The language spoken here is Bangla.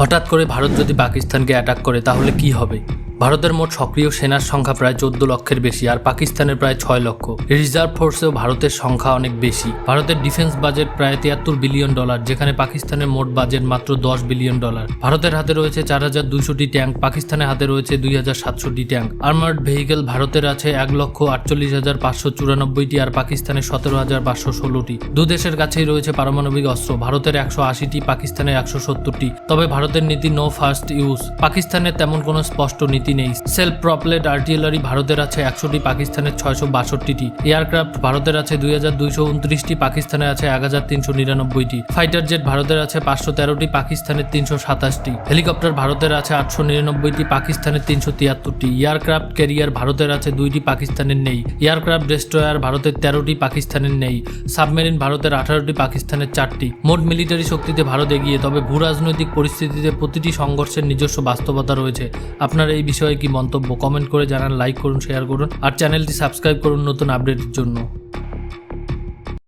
হঠাৎ করে ভারত যদি পাকিস্তানকে অ্যাটাক করে তাহলে কি হবে? ভারতের মোট সক্রিয় সেনার সংখ্যা প্রায় চোদ্দ লক্ষের বেশি আর পাকিস্তানের প্রায় ছয় লক্ষ। রিজার্ভ ফোর্সেও ভারতের সংখ্যা অনেক বেশি। ভারতের ডিফেন্স বাজেট প্রায় তিয়াত্তর বিলিয়ন ডলার, যেখানে পাকিস্তানের মোট বাজেট মাত্র দশ বিলিয়ন ডলার। ভারতের হাতে রয়েছে চার হাজার দুইশোটি ট্যাঙ্ক, পাকিস্তানের হাতে রয়েছে দুই হাজার সাতশোটি ট্যাঙ্ক। আর্মার্ড ভেহিকেল ভারতের আছে এক লক্ষ আটচল্লিশ হাজার পাঁচশো চুরানব্বইটি আর পাকিস্তানের সতেরো হাজার পাঁচশো ষোলোটি। দু দেশের কাছেই রয়েছে পারমাণবিক অস্ত্র, ভারতের একশো আশিটি, পাকিস্তানের একশো সত্তরটি। তবে ভারতের নীতি নো ফার্স্ট ইউজ পাকিস্তানের তেমন কোনো স্পষ্ট নীতি নেই। সেলফ প্রপলেট আর্টিলারি ভারতের আছে একশোটি, পাকিস্তানের ছয়শো বাষট্টিটি। এয়ারক্রাফট ভারতের আছে দুই হাজার দুইশো উনত্রিশটি, পাকিস্তানের আছে এক হাজার তিনশো নিরানব্বইটি। ফাইটার জেট ভারতের আছে পাঁচশো তেরোটি, পাকিস্তানের তিনশো সাতাশটি। হেলিকপ্টার ভারতের আছে আটশো নিরানব্বইটি, পাকিস্তানের তিনশো তিয়াত্তরটি। এয়ারক্রাফট ক্যারিয়ার ভারতের আছে দুইটি, পাকিস্তানের নেই। এয়ারক্রাফট ডেস্ট্রয়ার ভারতের তেরোটি, পাকিস্তানের নেই। সাবমেরিন ভারতের আঠারোটি, পাকিস্তানের চারটি। মোট মিলিটারি শক্তিতে ভারত এগিয়ে, তবে ভূ রাজনৈতিক পরিস্থিতিতে প্রতিটি সংঘর্ষের নিজস্ব বাস্তবতা রয়েছে। আপনার এই বিষয়ে কি মন্তব্য কমেন্ট করে জানান লাইক করুন শেয়ার করুন, আর চ্যানেলটি সাবস্ক্রাইব করুন নতুন আপডেটের জন্য।